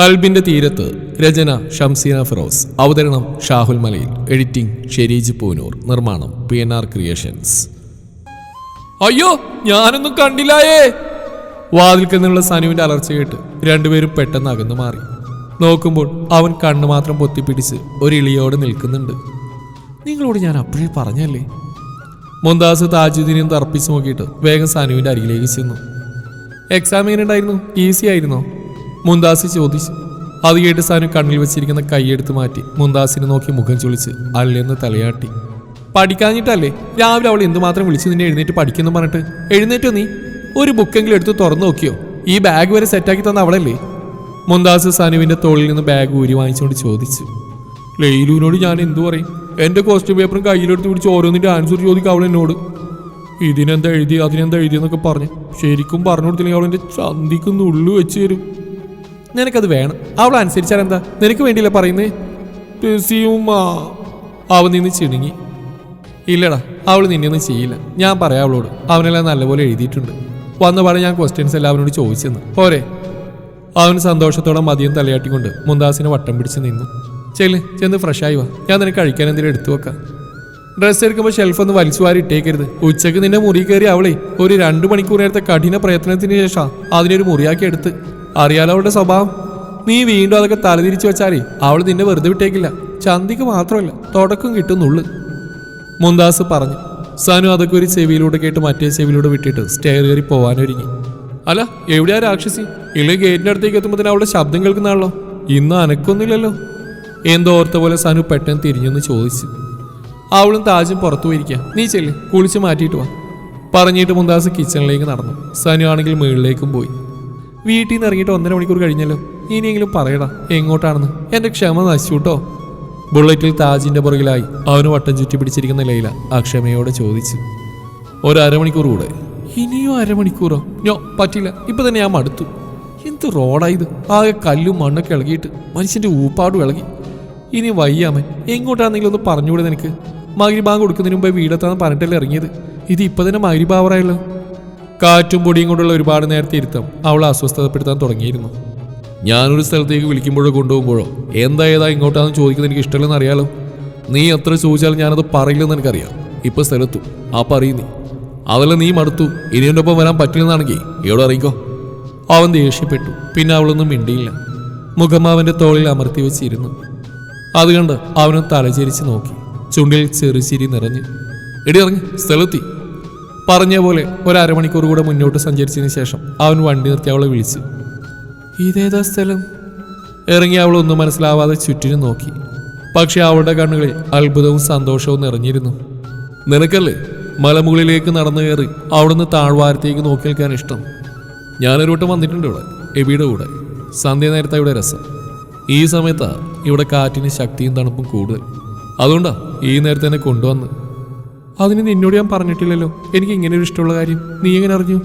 കൽബിന്റെ തീരത്ത് രചന ഷംസീന ഫിറോസ് അവതരണം ഷാഹുൽ മലയിൽ എഡിറ്റിംഗ് ഷെരീജ് പൂനൂർ നിർമ്മാണം പി എൻ ആർ ക്രിയേഷൻസ്. അയ്യോ ഞാനൊന്നും കണ്ടില്ലായേ. വാതിൽക്കൽ നിന്നുള്ള സനുവിന്റെ അലർച്ച കേട്ട് രണ്ടുപേരും പെട്ടെന്ന് അകന്നു മാറി. നോക്കുമ്പോൾ അവൻ കണ്ണു മാത്രം പൊത്തിപ്പിടിച്ച് ഒരു ഇളിയോട് നിൽക്കുന്നുണ്ട്. നിങ്ങളോട് ഞാൻ അപ്പോഴേ പറഞ്ഞല്ലേ? മുന്താസ് താജുദ്ദീനും തർപ്പിച്ച് നോക്കിയിട്ട് വേഗം സനുവിന്റെ അരികിലേക്ക് ചെന്നു. എക്സാം എങ്ങനെ ഉണ്ടായിരുന്നു ഈസി ആയിരുന്നോ? മുന്താസ് ചോദിച്ചു. അത് കേട്ട് സാനു കണ്ണിൽ വെച്ചിരിക്കുന്ന കൈയെടുത്ത് മാറ്റി മുന്താസിനെ നോക്കി മുഖം ചൊളിച്ച് അല്ലെന്ന് തലയാട്ടി. പഠിക്കാഞ്ഞിട്ടല്ലേ? രാവിലെ അവൾ എന്തുമാത്രം വിളിച്ച് നിന്നെ എഴുന്നേറ്റ് പഠിക്കുന്നു പറഞ്ഞിട്ട്? എഴുന്നേറ്റോ നീ? ഒരു ബുക്കെങ്കിലും എടുത്ത് തുറന്നു നോക്കിയോ? ഈ ബാഗ് വരെ സെറ്റാക്കി തന്ന അവളല്ലേ? മുന്താസ് സാനുവിന്റെ തോളിൽ നിന്ന് ബാഗ് ഊരി വാങ്ങിച്ചുകൊണ്ട് ചോദിച്ചു. ലൈലുവിനോട് ഞാൻ എന്തു പറയും? എന്റെ ക്വസ്റ്റ്യൻ പേപ്പറും കയ്യിലെടുത്ത് പിടിച്ച് ഓരോന്നിന്റെ ആൻസർ ചോദിക്കും അവൾ എന്നോട്. ഇതിനെന്താ എഴുതി അതിനെന്താ എഴുതിയെന്നൊക്കെ പറഞ്ഞു ശരിക്കും പറഞ്ഞു കൊടുത്തില്ലെങ്കിൽ അവൾ എന്റെ ചന്തിക്ക് നുള്ളു വെച്ച് തരും. നിനക്കത് വേണം. അവൾ അനുസരിച്ചാൽ എന്താ? നിനക്ക് വേണ്ടിയില്ല പറയുന്നേ. അവൻ നിന്ന് ചിണുങ്ങി. ഇല്ലടാ അവൾ നിന്നെയൊന്നും ചെയ്യില്ല. ഞാൻ പറയാം അവളോട്. അവനെല്ലാം നല്ലപോലെ എഴുതിയിട്ടുണ്ട്. വന്ന പാടെ ഞാൻ ക്വസ്റ്റ്യൻസ് എല്ലാം അവനോട് ചോദിച്ചെന്ന്. പോരെ. അവൻ സന്തോഷത്തോടെ മതിയും തലയാട്ടിക്കൊണ്ട് മുന്താസിനെ വട്ടം പിടിച്ച് നിന്നു. ചെല്ല് ചെന്ന് ഫ്രഷായി വാ. ഞാൻ നിനക്ക് കഴിക്കാൻ എന്തെങ്കിലും എടുത്തു വെക്കാം. ഡ്രസ്സ് എടുക്കുമ്പോൾ ഷെൽഫൊന്ന് വലിച്ചു വാരി ഇട്ടേക്കരുത്. ഉച്ചയ്ക്ക് നിന്റെ മുറി കയറി അവളെ ഒരു രണ്ട് മണിക്കൂർ നേരത്തെ കഠിന പ്രയത്നത്തിന് ശേഷം അതിനൊരു മുറിയാക്കി എടുത്ത്. അറിയാലോ അവളുടെ സ്വഭാവം. നീ വീണ്ടും അതൊക്കെ തലതിരിച്ചു വെച്ചാലേ അവൾ നിന്നെ വെറുതെ വിട്ടേക്കില്ല. ചന്തിക്ക് മാത്രമല്ല തുടക്കം കിട്ടുന്നുള്ളു. മുന്താസ് പറഞ്ഞു. സാനു അതൊക്കെ ഒരു ചെവിയിലൂടെ കേട്ട് മറ്റേ ചെവിയിലൂടെ വിട്ടിട്ട് സ്റ്റെയർ കയറി പോവാനൊരുങ്ങി. അല്ല എവിടെയാ രാക്ഷസി? ഇല്ല ഗേറ്റിന്റെ അടുത്തേക്ക് എത്തുമ്പോൾ അവളുടെ ശബ്ദം കേൾക്കുന്നാണല്ലോ ഇന്ന് അനക്കൊന്നുമില്ലല്ലോ. എന്തോ ഓർത്ത പോലെ സാനു പെട്ടെന്ന് തിരിഞ്ഞൊന്ന് ചോദിച്ചു. അവളും താജും പുറത്തു പോയിരിക്കാം. നീ ചെല്ല് കുളിച്ച് മാറ്റിയിട്ട് വാ. പറഞ്ഞിട്ട് മുന്താസ് കിച്ചണിലേക്ക് നടന്നു. സനു ആണെങ്കിൽ മുകളിലേക്കും പോയി. വീട്ടിൽ നിന്ന് ഇറങ്ങിയിട്ട് ഒന്നര മണിക്കൂർ കഴിഞ്ഞല്ലോ. ഇനിയെങ്കിലും പറയടാ എങ്ങോട്ടാണെന്ന്. എന്റെ ക്ഷമ നശിച്ചു കേട്ടോ. ബുള്ളറ്റിൽ താജിന്റെ പുറകിലായി അവന് വട്ടം ചുറ്റി പിടിച്ചിരിക്കുന്ന ലൈല അക്ഷമയോടെ ചോദിച്ചു. ഒരു കൂടെ. ഇനിയോ അരമണിക്കൂറോ? ഞോ പറ്റില്ല. ഇപ്പൊ തന്നെ ഞാൻ മടുത്തു. എന്ത് റോഡായത് ആകെ കല്ലും മണ്ണൊക്കെ ഇളകിയിട്ട് മനുഷ്യന്റെ ഊപ്പാടും ഇളകി. ഇനി വയ്യാമൻ എങ്ങോട്ടാണെങ്കിലും ഒന്ന് പറഞ്ഞുകൂടെ നിനക്ക്. മകിരിബാങ്ക് കൊടുക്കുന്നതിന് മുമ്പേ വീടെത്താന്ന് പറഞ്ഞിട്ടല്ലേ ഇറങ്ങിയത്. ഇത് ഇപ്പൊ തന്നെ മകിരിബാവറായല്ലോ കാറ്റും പൊടിയും കൊണ്ടുള്ള ഒരുപാട് നേരത്തെ ഇരുത്തം അവൾ അസ്വസ്ഥതപ്പെടുത്താൻ തുടങ്ങിയിരുന്നു. ഞാനൊരു സ്ഥലത്തേക്ക് വിളിക്കുമ്പോഴോ കൊണ്ടുപോകുമ്പോഴോ എന്താ ഏതാ ഇങ്ങോട്ടാന്ന് ചോദിക്കുന്നത് എനിക്ക് ഇഷ്ടമല്ലെന്ന് അറിയാലോ? നീ എത്ര ചോദിച്ചാലും ഞാനത് പറയില്ലെന്ന് എനിക്കറിയാം. ഇപ്പൊ സ്ഥലത്തു. ആ പറയുന്നേ അതല്ല നീ മടുത്തു. ഇനി എന്റെ ഒപ്പം വരാൻ പറ്റില്ലെന്നാണെങ്കിൽ എവിടെ അറിയിക്കോ? അവൻ ദേഷ്യപ്പെട്ടു. പിന്നെ അവളൊന്നും മിണ്ടിയില്ല. മുഖം അവന്റെ തോളിൽ അമർത്തി വെച്ചിരുന്നു. അത് കണ്ട് അവനും തലചരിച്ച് നോക്കി. ചുണ്ടിൽ ചെറുചിരി നിറഞ്ഞു. എടി ഇറങ്ങി സ്ഥലത്തി പറഞ്ഞ പോലെ ഒരു കൂടെ മുന്നോട്ട് സഞ്ചരിച്ചതിന് ശേഷം അവൻ വണ്ടി നിർത്തി അവളെ വിളിച്ചു. ഇതേതാ സ്ഥലം? ഇറങ്ങി അവൾ ഒന്നും മനസ്സിലാവാതെ ചുറ്റിനും നോക്കി. പക്ഷെ അവളുടെ കണ്ണുകളിൽ അത്ഭുതവും സന്തോഷവും നിറഞ്ഞിരുന്നു. നിനക്കല്ലേ മലമുകളിലേക്ക് നടന്നു കയറി അവിടുന്ന് താഴ്വാരത്തേക്ക് നോക്കി നിൽക്കാൻ ഇഷ്ടം? ഞാനൊരു വട്ടം വന്നിട്ടുണ്ട് ഇവിടെ എബിയുടെ കൂടെ. സന്ധ്യ നേരത്തെ ഇവിടെ രസം. ഈ സമയത്താ ഇവിടെ കാറ്റിന് ശക്തിയും തണുപ്പും കൂടുതൽ. അതുകൊണ്ടാണ് ഈ നേരത്തെ തന്നെ കൊണ്ടുവന്ന് അതിന് നിന്നോട് ഞാൻ പറഞ്ഞിട്ടില്ലല്ലോ. എനിക്ക് ഇങ്ങനെ ഒരു ഇഷ്ടമുള്ള കാര്യം. നീ എങ്ങനെ അറിഞ്ഞു?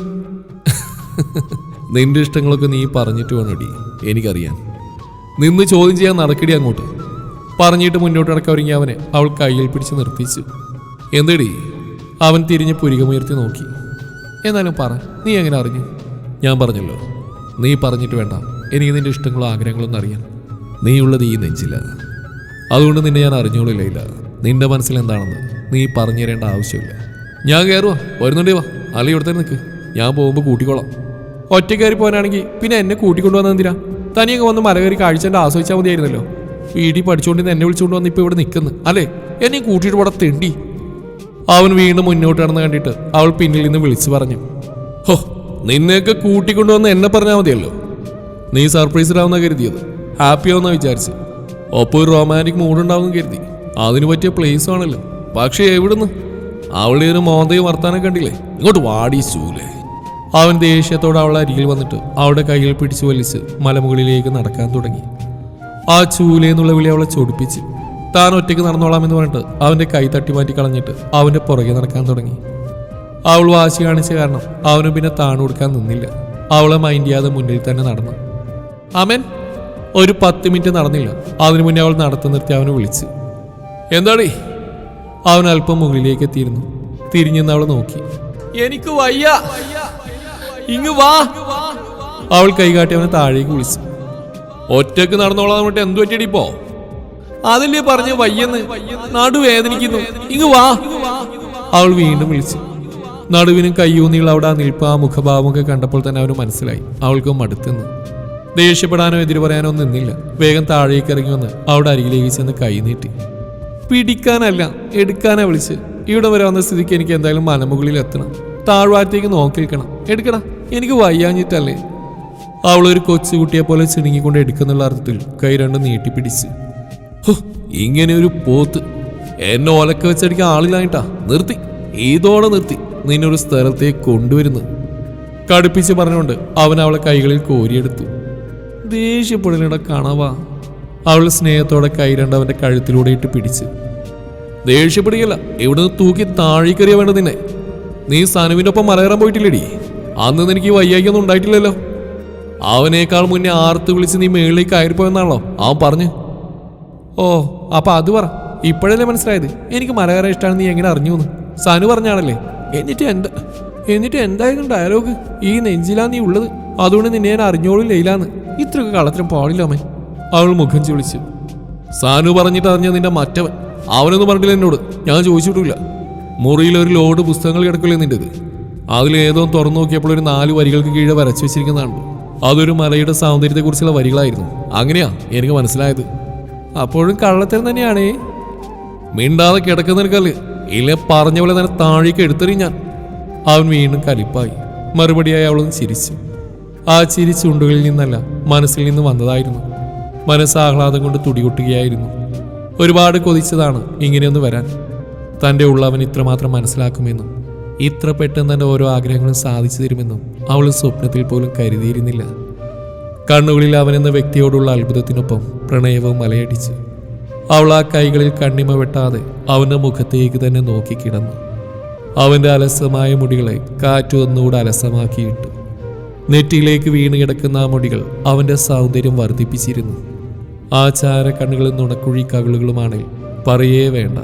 നിന്റെ ഇഷ്ടങ്ങളൊക്കെ നീ പറഞ്ഞിട്ട് വേണോടി. എനിക്കറിയാം. നിന്ന് ചോദ്യം ചെയ്യാൻ നടക്കടി അങ്ങോട്ട്. പറഞ്ഞിട്ട് മുന്നോട്ട് നടക്കാൻ അവനെ അവൾ കയ്യിൽ പിടിച്ച് നിർത്തിച്ചു. എന്തേടി? അവൻ തിരിഞ്ഞ് പുരികമുയർത്തി നോക്കി. എന്നാലും പറ നീ എങ്ങനെ അറിഞ്ഞു? ഞാൻ പറഞ്ഞല്ലോ. നീ പറഞ്ഞിട്ട് വേണ്ട. എനിക്ക് നിന്റെ ഇഷ്ടങ്ങളും ആഗ്രഹങ്ങളൊന്നും അറിയാൻ നീയുള്ളത് ഈ നെഞ്ചില്ല അതുകൊണ്ട് നിന്നെ ഞാൻ അറിഞ്ഞോളില്ല നിന്റെ മനസ്സിൽ എന്താണെന്ന്. നീ പറഞ്ഞു തരേണ്ട ആവശ്യമില്ല. ഞാൻ കയറുവാ വരുന്നുണ്ടേ വാ. അല്ല ഇവിടുത്തെ നിൽക്ക് ഞാൻ പോകുമ്പോൾ കൂട്ടിക്കോളാം. ഒറ്റ കയറി പോകാനാണെങ്കിൽ പിന്നെ എന്നെ കൂട്ടിക്കൊണ്ടുവന്ന എന്തിനാ? തനിയൊക്കെ വന്ന് മല കയറി കാഴ്ചന്റെ ആസ്വദിച്ചാൽ മതിയായിരുന്നല്ലോ. വീട്ടിൽ പഠിച്ചുകൊണ്ട് എന്നെ വിളിച്ചുകൊണ്ട് വന്ന് ഇപ്പോൾ ഇവിടെ നിൽക്കുന്നു അല്ലേ? എന്നെ കൂട്ടിയിട്ട് ഇവിടെ തെണ്ടി. അവൻ വീണ്ടും മുന്നോട്ട് നടന്ന് കണ്ടിട്ട് അവൾ പിന്നിൽ നിന്ന് വിളിച്ചു പറഞ്ഞു. ഹോ നിന്നെയൊക്കെ കൂട്ടിക്കൊണ്ടുവന്ന് എന്നെ പറഞ്ഞാൽ മതിയല്ലോ. നീ സർപ്രൈസ്ഡാവുന്ന കരുതിയത്. ഹാപ്പി ആവുന്ന വിചാരിച്ച് ഒപ്പം ഒരു റൊമാന്റിക് മൂഡ് ഉണ്ടാവും കരുതി. അതിന് പറ്റിയ പ്ലേസ് ആണല്ലോ. പക്ഷേ എവിടുന്ന്? അവളുടെ ഒരു മോന്തയും വർത്താനം കണ്ടില്ലേ? ഇങ്ങോട്ട് വാടി സൂലേ. അവൻ ദേഷ്യത്തോടെ അവളെ അരികിൽ വന്നിട്ട് അവളുടെ കയ്യിൽ പിടിച്ചു വലിച്ച് മലമുകളിലേക്ക് നടക്കാൻ തുടങ്ങി. ആ ചൂലെന്നുള്ള വിളി അവളെ ചൊടിപ്പിച്ച് താൻ ഒറ്റയ്ക്ക് നടന്നോളാം എന്ന് പറഞ്ഞിട്ട് അവന്റെ കൈ തട്ടി മാറ്റി കളഞ്ഞിട്ട് അവന്റെ പുറകെ നടക്കാൻ തുടങ്ങി. അവൾ വാശി കാണിച്ച കാരണം അവന് പിന്നെ താണു കൊടുക്കാൻ നിന്നില്ല. അവളെ മൈൻഡ് ചെയ്യാതെ മുന്നിൽ തന്നെ നടന്നു. അമൻ ഒരു പത്ത് മിനിറ്റ് നടന്നില്ല. അതിനു മുന്നേ അവൾ നടത്തു നിർത്തി അവനെ വിളിച്ച്. എന്താടേ? അവൻ അല്പം മുകളിലേക്ക് എത്തിയിരുന്നു. തിരിഞ്ഞെന്ന് അവൾ നോക്കി. എനിക്ക് വയ്യ. ഇങ്ങ് വാ. അവൾ കൈകാട്ടി അവനെ താഴേക്ക് വിളിച്ചു. ഒറ്റയ്ക്ക് നടന്നോളാൻ വേണ്ടി എന്തു പറ്റിയടി പോ അതല്ലേ പറഞ്ഞ് വയ്യെന്ന്. നടു വേദനിക്കുന്നു. ഇങ്ങ് വാ. അവൾ വീണ്ടും വിളിച്ചു. നടുവിനും കയ്യൂന്നികൾ അവിടെ ആ നിൽപ്പ് ആ മുഖഭാവമൊക്കെ കണ്ടപ്പോൾ തന്നെ അവന് മനസ്സിലായി. അവൾക്ക് മടുത്തെന്ന് ദേഷ്യപ്പെടാനോ എതിര് പറയാനോ നിന്നില്ല. വേഗം താഴേക്ക് ഇറങ്ങി വന്ന് അവിടെ അരികിലേക്ക് ചെന്ന് കൈ നീട്ടി. പിടിക്കാനല്ല എടുക്കാനാ വിളിച്ച് ഇവിടെ വരെ വന്ന സ്ഥിതിക്ക് എനിക്ക് എന്തായാലും മലമുകളിൽ എത്തണം. താഴ്വാരത്തേക്ക് നോക്കി നിൽക്കണം. എടുക്കടാ എനിക്ക് വയ്യാഞ്ഞിട്ടല്ലേ. അവളൊരു കൊച്ചുകുട്ടിയെ പോലെ ചിണുങ്ങിക്കൊണ്ട് എടുക്കുന്നുള്ള അർത്ഥത്തിൽ കൈ രണ്ടും നീട്ടിപ്പിടിച്ച്. ഇങ്ങനെ ഒരു പോത്ത്. എന്നെ ഒലക്ക വെച്ചടിക്കാൻ ആളില്ലായിട്ടാ നിർത്തി. ഇതോടെ നിർത്തി. നിന്നൊരു സ്ഥലത്തേക്ക് കൊണ്ടുവരുന്നു. കടുപ്പിച്ച് പറഞ്ഞുകൊണ്ട് അവൻ അവളെ കൈകളിൽ കോരിയെടുത്തു. ദേഷ്യപ്പെടലിട കാണാവാ. അവൾ സ്നേഹത്തോടെ കൈരണ്ട് കഴുത്തിലൂടെ ഇട്ട് പിടിച്ച്. ദേഷ്യപ്പെടുകയല്ല ഇവിടുന്ന് തൂക്കി താഴേക്കറിയ വേണ്ട നിന്നെ. നീ സനുവിന്റെ ഒപ്പം മലകയറാൻ പോയിട്ടില്ലേടി. അന്ന് എനിക്ക് വയ്യായിക്കൊന്നും ഉണ്ടായിട്ടില്ലല്ലോ. അവനേക്കാൾ മുന്നേ ആർത്ത് വിളിച്ച് നീ മേളിലേക്ക് കയറിപ്പോയെന്നാണല്ലോ അവൻ പറഞ്ഞു. ഓ അപ്പൊ അത് പറ. ഇപ്പോഴല്ലേ മനസ്സിലായത്? എനിക്ക് മലകയറാൻ ഇഷ്ടമാണ് നീ എങ്ങനെ അറിഞ്ഞു സനു പറഞ്ഞാണല്ലേ? എന്നിട്ട് എന്താ? എന്നിട്ട് എന്തായിരുന്നു ഡയലോഗ് ഈ നെഞ്ചിലാ നീ ഉള്ളത്? അതുകൊണ്ട് നിന്നെ ഞാൻ അറിഞ്ഞോളൂ ലൈലാന്ന്. ഇത്രയൊക്കെ കളത്തിലും പാടില്ല അമ്മൻ അവൾ മുഖം ചുളിച്ചു. സാനു പറഞ്ഞിട്ട് അറിഞ്ഞ നിന്റെ മറ്റവൻ അവനൊന്നും പറഞ്ഞില്ല എന്നോട്. ഞാൻ ചോദിച്ചിട്ടില്ല. മുറിയിൽ ഒരു ലോഡ് പുസ്തകങ്ങൾ കിടക്കില്ലേ നിന്റേത് അതിലേതോ തുറന്നു നോക്കിയപ്പോൾ ഒരു നാല് വരികൾക്ക് കീഴെ വരച്ചു വെച്ചിരിക്കുന്നതാണ് അതൊരു മലയുടെ സൗന്ദര്യത്തെക്കുറിച്ചുള്ള വരികളായിരുന്നു. അങ്ങനെയാ എനിക്ക് മനസ്സിലായത്. അപ്പോഴും കള്ളത്തരം തന്നെയാണേ. മിണ്ടാതെ കിടക്കുന്നതിനേക്കാൾ ഇല്ല പറഞ്ഞ പോലെ തന്നെ താഴേക്ക് എടുത്തെറിയും ഞാൻ. അവൻ വീണ്ടും കലിപ്പായി. മറുപടിയായി അവളൊന്ന് ചിരിച്ചു. ആ ചിരി ചുണ്ടുകളിൽ നിന്നല്ല മനസ്സിൽ നിന്ന് വന്നതായിരുന്നു. മനസ്സ് ആഹ്ലാദം കൊണ്ട് തുടികൊട്ടുകയായിരുന്നു. ഒരുപാട് കൊതിച്ചതാണ് ഇങ്ങനെയൊന്ന് വരാൻ. തന്റെ ഉള്ളവൻ ഇത്രമാത്രം മനസ്സിലാക്കുമെന്നും ഇത്ര പെട്ടെന്ന് തന്റെ ഓരോ ആഗ്രഹങ്ങളും സാധിച്ചു തരുമെന്നും അവൾ സ്വപ്നത്തിൽ പോലും കരുതിയിരുന്നില്ല. കണ്ണുകളിൽ എന്ന വ്യക്തിയോടുള്ള അത്ഭുതത്തിനൊപ്പം പ്രണയവും മലയടിച്ച് അവൾ ആ കൈകളിൽ കണ്ണിമ വെട്ടാതെ അവന്റെ മുഖത്തേക്ക് തന്നെ നോക്കിക്കിടന്നു അവന്റെ അലസമായ മുടികളെ കാറ്റ് ഒന്നുകൂടെ അലസമാക്കിയിട്ടു നെറ്റിയിലേക്ക് വീണ് കിടക്കുന്ന ആ മുടികൾ അവന്റെ സൗന്ദര്യം വർദ്ധിപ്പിച്ചിരുന്നു. ആ ചാരക്കണ്ണുകളും നുണക്കുഴി കവിളുകളുമാണ് പറയേ വേണ്ട.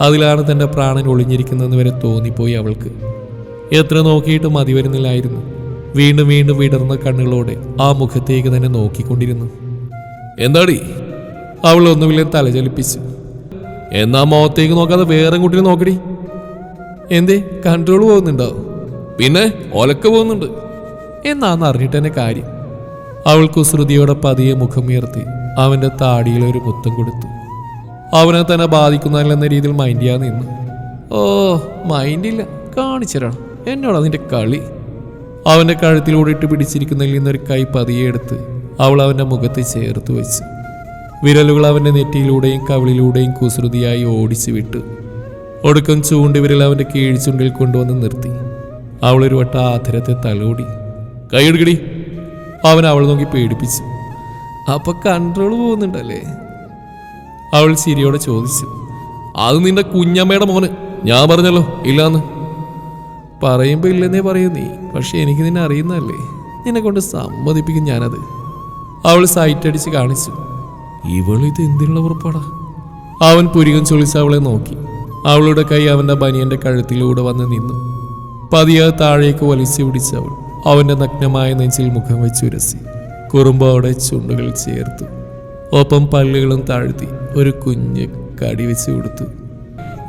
അതിലാണ് തന്റെ പ്രാണൻ ഒളിഞ്ഞിരിക്കുന്നതെന്ന് വരെ തോന്നിപ്പോയി അവൾക്ക്. എത്ര നോക്കിയിട്ടും മതി വരുന്നില്ലായിരുന്നു. വീണ്ടും വീണ്ടും വിടർന്ന കണ്ണുകളോടെ ആ മുഖത്തേക്ക് തന്നെ നോക്കിക്കൊണ്ടിരുന്നു. എന്താടി? അവൾ ഒന്നുമില്ല തലചലിപ്പിച്ചു എന്നാ മുഖത്തേക്ക് നോക്കാതെ വേറെ കുട്ടികൾ നോക്കടി. എന്തേ കൺട്രോൾ പോകുന്നുണ്ടോ? പിന്നെ ഒലക്ക പോകുന്നുണ്ട്. എന്നാന്ന് അറിഞ്ഞിട്ട് തന്നെ കാര്യം. അവൾ കുസൃതിയോടെ പതിയെ മുഖമുയർത്തി അവന്റെ താടിയിൽ ഒരു മുത്തം കൊടുത്തു. അവനെ തന്നെ ബാധിക്കുന്നില്ലെന്ന രീതിയിൽ മൈൻഡ് ചെയ്യാൻ നിന്നു. ഓ മൈൻഡില്ല കാണിച്ചരണം. എന്നോട് നിന്റെ കളി? അവന്റെ കഴുത്തിലൂടെ ഇട്ട് പിടിച്ചിരിക്കുന്നതിൽ നിന്നൊരു കൈ പതിയെ എടുത്ത് അവൾ അവന്റെ മുഖത്ത് ചേർത്ത് വെച്ചു. വിരലുകൾ അവന്റെ നെറ്റിയിലൂടെയും കവിളിലൂടെയും കുസൃതിയായി ഓടിച്ചു വിട്ടു. ഒടുക്കം ചൂണ്ടി വിരൽ അവന്റെ കീഴ്ചുണ്ടിൽ കൊണ്ടുവന്ന് നിർത്തി. അവളൊരു വട്ട ആധരത്തെ തലോടി. കൈയെടുക്കടി അവൻ അവൾ നോക്കി പേടിപ്പിച്ചു. അപ്പൊ കൺട്രോൾ പോകുന്നുണ്ടല്ലേ? അവൾ ചിരിയോടെ ചോദിച്ചു. അത് നിന്റെ കുഞ്ഞമ്മയുടെ മോന്. ഞാൻ പറഞ്ഞല്ലോ ഇല്ലാന്ന്. പറയുമ്പോ ഇല്ലെന്നേ പറയൂ നീ. പക്ഷെ എനിക്ക് നിന്നെ അറിയുന്നതല്ലേ. നിന്നെ കൊണ്ട് സമ്മതിപ്പിക്കും ഞാനത്. അവൾ സൈറ്റ് അടിച്ച് കാണിച്ചു. ഇവളിത് എന്തിനുള്ള ഉറപ്പാടാ? അവൻ പുരികം ചൊളിച്ച് അവളെ നോക്കി. അവളുടെ കൈ അവന്റെ ബനിയന്റെ കഴുത്തിലൂടെ വന്ന് നിന്നു. പതിയെ താഴേക്ക് വലിച്ചു പിടിച്ചവൾ അവന്റെ നഗ്നമായ നെഞ്ചിൽ മുഖം വെച്ച് ഉരസി കുറുമ്പോടെ ചുണ്ടുകൾ ചേർത്തു. ഒപ്പം പല്ലുകളും താഴ്ത്തി ഒരു കുഞ്ഞ് കടി വെച്ച് കൊടുത്തു.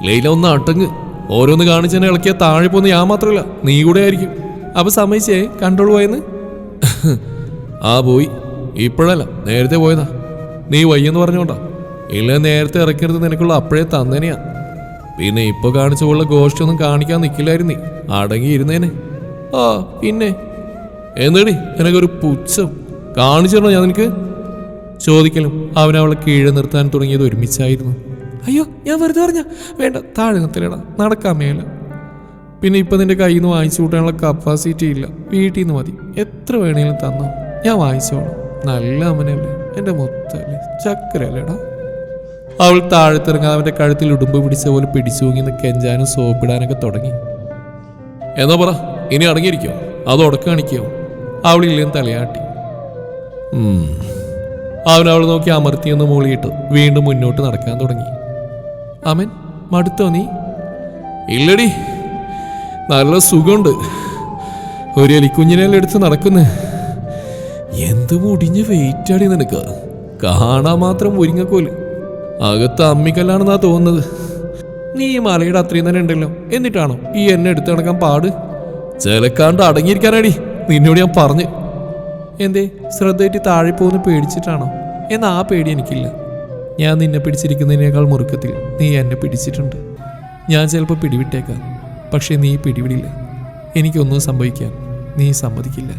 ലൈല ഒന്ന് അട്ടങ്ങ് ഓരോന്ന് കാണിച്ചെന്നെ ഇളക്കിയ താഴെ പോന്ന് ഞാൻ മാത്രമല്ല നീ കൂടെ ആയിരിക്കും. അപ്പൊ സമ്മതിച്ചേ കൺട്രോൾ പോയെന്ന് ആ പോയി. ഇപ്പോഴല്ല നേരത്തെ പോയതാ. നീ വയ്യെന്ന് പറഞ്ഞോണ്ടാ. ഇല്ല നേരത്തെ ഇറക്കരുത് നിനക്കുള്ള അപ്പോഴേ തന്നേനെയാ. പിന്നെ ഇപ്പൊ കാണിച്ച പോലുള്ള ഗോഷ്ടൊന്നും കാണിക്കാൻ നിൽക്കില്ലായിരുന്നു അടങ്ങിയിരുന്നേനെ. ആ പിന്നെ? എന്നടി നിനക്കൊരു പുച്ഛം. കാണിച്ചിരണോ ഞാൻ നിനക്ക്? ചോദിക്കലും അവനവളെ കീഴ് നിർത്താൻ തുടങ്ങിയത് ഒരുമിച്ചായിരുന്നു. അയ്യോ ഞാൻ വെറുതെ പറഞ്ഞ വേണ്ട താഴെ നിർത്തലടാ നടക്കാൻ മേല. പിന്നെ ഇപ്പം നിന്റെ കയ്യിൽ നിന്ന് വാങ്ങിച്ചു കൂട്ടാനുള്ള കപ്പാസിറ്റി ഇല്ല. വീട്ടിൽ നിന്ന് മതി. എത്ര വേണേലും തന്നോ. ഞാൻ വാങ്ങിച്ചോളാം. നല്ല അമ്മനല്ലേ എന്റെ മൊത്തല്ലേ ചക്കരല്ലേടാ അവൾ താഴത്തിറങ്ങാതെ അവന്റെ കഴുത്തിൽ ഉടുമ്പ് പിടിച്ച പോലെ പിടിച്ചു നിന്ന് കെഞ്ചാനും സോപ്പിടാനൊക്കെ തുടങ്ങി. എന്നാ പറ ഇനി അടങ്ങിയിരിക്കോ? അത് ഉടക്കാണിക്കോ അവളില്ലേ തലയാട്ടി. അവൻ അവൾ നോക്കി അമർത്തിയെന്ന് മൂളിയിട്ട് വീണ്ടും മുന്നോട്ട് നടക്കാൻ തുടങ്ങി. അമൻ മടുത്തോ നീ? ഇല്ലടി. നല്ല സുഖമുണ്ട്. ഒരു എലിക്കുഞ്ഞിനെല്ലാം എടുത്ത് നടക്കുന്നു? എന്ത് മുടിഞ്ഞ് വെയിറ്റ് ആടി നിനക്ക്? കാണാൻ മാത്രം ഒരുങ്ങക്കോൽ. അകത്ത് അമ്മിക്കല്ലാണെന്നാ തോന്നുന്നത്. നീ ഈ മലയുടെ അത്രയും തന്നെ ഉണ്ടല്ലോ. എന്നിട്ടാണോ ഈ എന്നെ എടുത്തു നടക്കാൻ പാട്? ചിലക്കാണ്ട് അടങ്ങിയിരിക്കാനാടി. നിന്നോട് ഞാൻ പറഞ്ഞു. എന്തേ ശ്രദ്ധയായിട്ട് താഴെ പോകുന്ന പേടിച്ചിട്ടാണോ? എന്നാ ആ പേടി എനിക്കില്ല. ഞാൻ നിന്നെ പിടിച്ചിരിക്കുന്നതിനേക്കാൾ മുറുക്കത്തിൽ നീ എന്നെ പിടിച്ചിട്ടുണ്ട്. ഞാൻ ചിലപ്പോൾ പിടിവിട്ടേക്കാം പക്ഷേ നീ പിടിവിടില്ല. എനിക്കൊന്നും സംഭവിക്കാൻ നീ സമ്മതിക്കില്ല.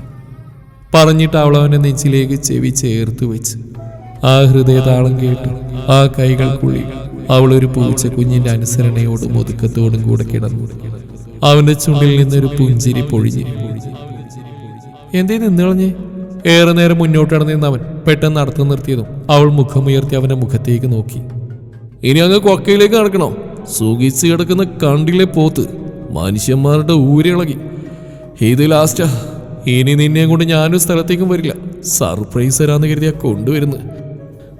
പറഞ്ഞിട്ട് അവൾ അവന്റെ നെഞ്ചിലേക്ക് ചെവി ചേർത്ത് വെച്ച്. ആ ഹൃദയതാളം കേട്ട് ആ കൈകൾക്കുള്ളിൽ അവൾ ഒരു പൂച്ച കുഞ്ഞിന്റെ അനുസരണയോടും ഒതുക്കത്തോടും കൂടെ കിടന്നു. അവന്റെ ചുണ്ടിൽ നിന്നൊരു പുഞ്ചിരി പൊഴിഞ്ഞു. എന്തേ നിന്നളഞ്ഞേ ഏറെ നേരം മുന്നോട്ട് നടന്നിരുന്ന അവൻ പെട്ടെന്ന് നടത്തു നിർത്തിയതും അവൾ മുഖമുയർത്തി അവന്റെ മുഖത്തേക്ക് നോക്കി. ഇനി അങ്ങ് കൊക്കയിലേക്ക് നടക്കണോ? സുഖിച്ച് കിടക്കുന്ന കണ്ടിലെ പോത്ത് മനുഷ്യന്മാരുടെ ഊരിളകി ഇത് ലാസ്റ്റാ ഇനി നിന്നെ കൊണ്ട് ഞാനൊരു സ്ഥലത്തേക്കും വരില്ല. സർപ്രൈസ് തരാന്ന് കരുതിയാ കൊണ്ടുവരുന്നത്.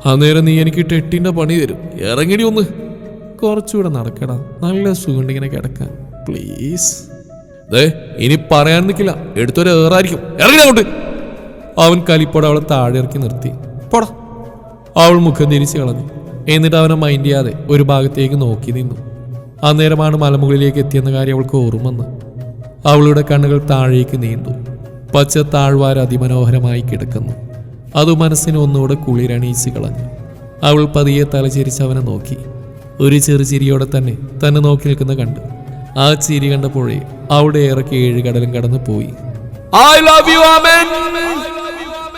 അന്നേരം നീ എനിക്ക് ടെട്ടിന്റെ പണി തരും. ഇറങ്ങിടി ഒന്ന്. കുറച്ചുകൂടെ നടക്കടാ. നല്ല സുഖമുണ്ട് ഇങ്ങനെ കിടക്കാൻ. പ്ലീസ് ദേ ഇനി പറയാൻ നിൽക്കില്ല എടുത്തൊരു ഏറായിരിക്കും. ഇറങ്ങി അങ്ങോട്ട്. അവൻ കലിപ്പോടെ അവളെ താഴെ ഇറക്കി നിർത്തി. പോടാ. അവൾ മുഖം തിരിച്ചു കളഞ്ഞു. എന്നിട്ട് അവനെ മൈൻഡ് ചെയ്യാതെ ഒരു ഭാഗത്തേക്ക് നോക്കി നിന്നു. അന്നേരമാണ് മലമുകളിലേക്ക് എത്തിയെന്ന കാര്യം അവൾക്ക് ഓർമ്മന്ന് അവളുടെ കണ്ണുകൾ താഴേക്ക് നീണ്ടു പച്ച താഴ്വാര അതിമനോഹരമായി കിടക്കുന്നു. അത് മനസ്സിന് ഒന്നുകൂടെ കുളിരണീച്ച് കളഞ്ഞു. അവൾ പതിയെ തലചിരിച്ച് അവനെ നോക്കി. ഒരു ചെറു ചിരിയോടെ തന്നെ തന്നെ നോക്കി നിൽക്കുന്ന കണ്ടു. ആ ചിരി കണ്ടപ്പോഴേ അവിടെ ഏറെ ഏഴ് കടലും കടന്നു പോയി ഐ ലവ് യു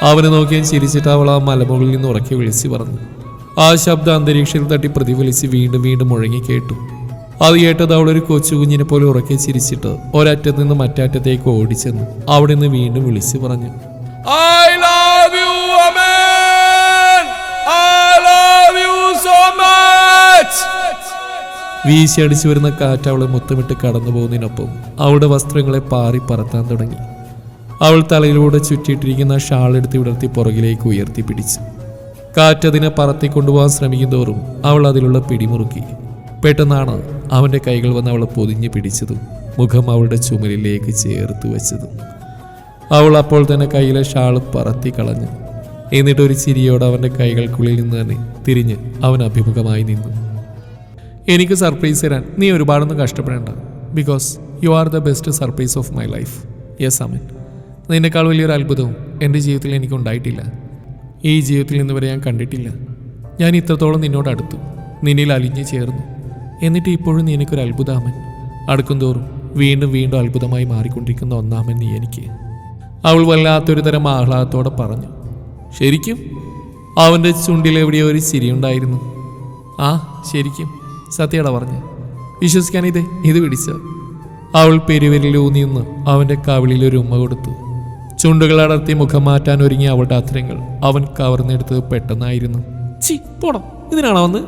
അവനെ നോക്കിയാൻ ചിരിച്ചിട്ട് അവൾ ആ മലമുകളിൽ നിന്ന് ഉറക്കി വിളിച്ചു പറഞ്ഞു. ആ ശബ്ദം അന്തരീക്ഷത്തിൽ തട്ടി പ്രതിഫലിച്ച് വീണ്ടും വീണ്ടും മുഴങ്ങി കേട്ടു. അത് കേട്ടത് അവൾ ഒരു കൊച്ചു കുഞ്ഞിനെ പോലെ ഉറക്കി ചിരിച്ചിട്ട് ഒരറ്റത്ത് നിന്ന് മറ്ററ്റത്തേക്ക് ഓടിച്ചെന്നു. അവിടെ നിന്ന് വീണ്ടും വിളിച്ചു പറഞ്ഞു. I love you I love you so much വീശിയടിച്ചു വരുന്ന കാറ്റ് അവളെ മുത്തമിട്ട് കടന്നു പോകുന്നതിനൊപ്പം അവളുടെ വസ്ത്രങ്ങളെ പാറി പറത്താൻ തുടങ്ങി. അവൾ തലയിലൂടെ ചുറ്റിയിട്ടിരിക്കുന്ന ഷാൾ എടുത്ത് വിടർത്തി പുറകിലേക്ക് ഉയർത്തി പിടിച്ചു. കാറ്റതിനെ പറത്തി കൊണ്ടുപോകാൻ ശ്രമിക്കുന്തോറും അവൾ അതിലുള്ള പിടിമുറുക്കി. പെട്ടെന്നാണ് അവന്റെ കൈകൾ വന്ന് അവളെ പൊതിഞ്ഞു പിടിച്ചതും മുഖം അവളുടെ ചുമലിലേക്ക് ചേർത്ത് വെച്ചതും. അവൾ അപ്പോൾ തന്നെ കയ്യിലെ ഷാൾ പറത്തി കളഞ്ഞു. എന്നിട്ട് ഒരു ചിരിയോടെ അവന്റെ കൈകൾക്കുള്ളിൽ നിന്ന് തന്നെ തിരിഞ്ഞ് അവൻ അഭിമുഖമായി നിന്നു. എനിക്ക് സർപ്രൈസ് തരാൻ നീ ഒരുപാടൊന്നും കഷ്ടപ്പെടേണ്ട. Because you are the best surprise of my life. Yes Aman. നിന്നെക്കാൾ വലിയൊരു അത്ഭുതവും എന്റെ ജീവിതത്തിൽ എനിക്ക് ഉണ്ടായിട്ടില്ല ഈ ജീവിതത്തിൽ നിന്ന് വരെ ഞാൻ കണ്ടിട്ടില്ല. ഞാൻ ഇത്രത്തോളം നിന്നോട് അടുത്തു. നിന്നിൽ അലിഞ്ഞു ചേർന്നു. എന്നിട്ട് ഇപ്പോഴും നീ എനിക്കൊരു അത്ഭുതാമൻ. അടുക്കും തോറും വീണ്ടും വീണ്ടും അത്ഭുതമായി മാറിക്കൊണ്ടിരിക്കുന്ന ഒന്നാമൻ നീ എനിക്ക്. അവൾ വല്ലാത്തൊരു തരം ആഹ്ലാദത്തോടെ പറഞ്ഞു. ശരിക്കും? അവന്റെ ചുണ്ടിൽ എവിടെയോ ഒരു ചിരിയുണ്ടായിരുന്നു ആ ശരിക്കും. സത്യട പറഞ്ഞു. വിശ്വസിക്കാൻ ഇത് ഇത് പിടിച്ചോ. അവൾ പെരുവരിലൂന്നിന്ന് അവന്റെ കവിളിൽ ഒരു ഉമ്മ കൊടുത്തു. ചുണ്ടുകൾ അടർത്തി മുഖം മാറ്റാൻ ഒരുങ്ങിയ അവളുടെ അത്രങ്ങൾ അവൻ കവർന്നെടുത്തത് പെട്ടെന്നായിരുന്നു. ചി പോടാ ഇതിനാണോ വന്ന്?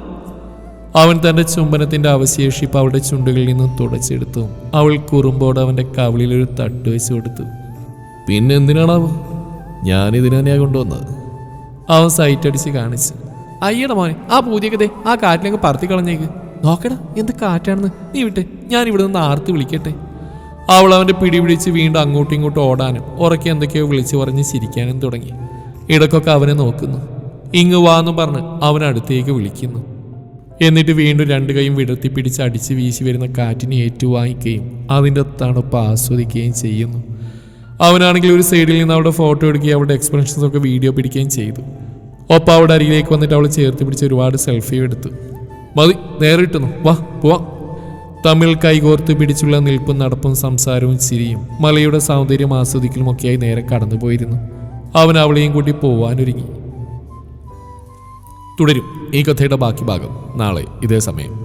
അവൻ തന്റെ ചുംബനത്തിന്റെ അവശേഷിപ്പ് അവളുടെ ചുണ്ടുകളിൽ നിന്നും തുടച്ചെടുത്തു. അവൾ കുറുമ്പോട് അവന്റെ കവിളിൽ ഒരു തട്ട് വെച്ച് കൊടുത്തു. പിന്നെ എന്തിനാണാവോ ഞാൻ തന്നെയാ കൊണ്ടുവന്നത്. അവൻ സൈറ്റ് അടിച്ച് കാണിച്ചു. അയ്യട മോനെ ആ പൂതിയൊക്കെ ആ കാറ്റിലങ്ങ് പറത്തി കളഞ്ഞേക്ക്. നോക്കടാ എന്ത് കാറ്റാണെന്ന്. നീ വിട്ടെ ഞാൻ ഇവിടെ നിന്ന് ആർത്ത് വിളിക്കട്ടെ. അവൾ അവന്റെ പിടി പിടിച്ച് വീണ്ടും അങ്ങോട്ടും ഇങ്ങോട്ടും ഓടാനും ഉറക്കെ എന്തൊക്കെയോ വിളിച്ചു പറഞ്ഞ് ചിരിക്കാനും തുടങ്ങി. ഇടക്കൊക്കെ അവനെ നോക്കുന്നു. ഇങ്ങ് വാന്ന് പറഞ്ഞ് അവൻ അടുത്തേക്ക് വിളിക്കുന്നു. എന്നിട്ട് വീണ്ടും രണ്ടു കൈയും വിടർത്തി പിടിച്ച് അടിച്ച് വീശി വരുന്ന കാറ്റിനെ ഏറ്റുവാങ്ങിക്കുകയും അതിന്റെ തണുപ്പ് ആസ്വദിക്കുകയും ചെയ്യുന്നു. അവനാണെങ്കിൽ ഒരു സൈഡിൽ നിന്ന് അവളുടെ ഫോട്ടോ എടുക്കുകയും അവളുടെ എക്സ്പ്രഷൻസ് ഒക്കെ വീഡിയോ പിടിക്കുകയും ചെയ്തു. ഒപ്പം അവിടെ അരികിലേക്ക് വന്നിട്ട് അവൾ ചേർത്ത് പിടിച്ച് ഒരുപാട് സെൽഫിയും എടുത്തു. മതി നേരെ കിട്ടുന്നു വാ പോവാം. തമ്മിൽ കൈകോർത്ത് പിടിച്ചുള്ള നിൽപ്പും നടപ്പും സംസാരവും ചിരിയും മലയുടെ സൗന്ദര്യം ആസ്വദിക്കലും ഒക്കെയായി നേരെ കടന്നുപോയിരുന്നു. അവൻ അവളെയും കൂട്ടി പോവാനൊരുങ്ങി. തുടരും ഈ കഥയുടെ ബാക്കി ഭാഗം നാളെ ഇതേ സമയം.